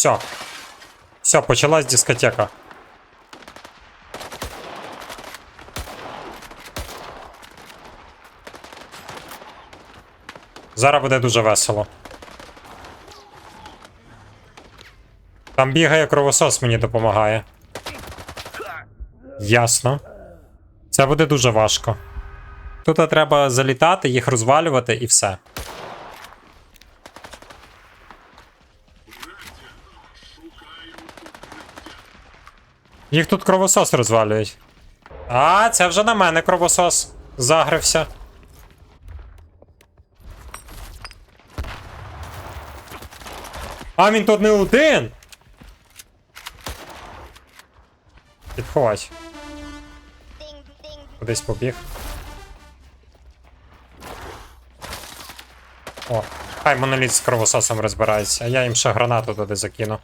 Все. Все, почалась дискотека. Зараз буде дуже весело. Там бігає кровосос, мені допомагає. Ясно. Це буде дуже важко. Тут треба залітати, їх розвалювати і все. Їх тут кровосос розвалюють. А, це вже на мене кровосос загрився. А, він тут не один. Підходь. Кудись побіг. О, хай моноліт з кровососом розбирається, а я їм ще гранату туди закину.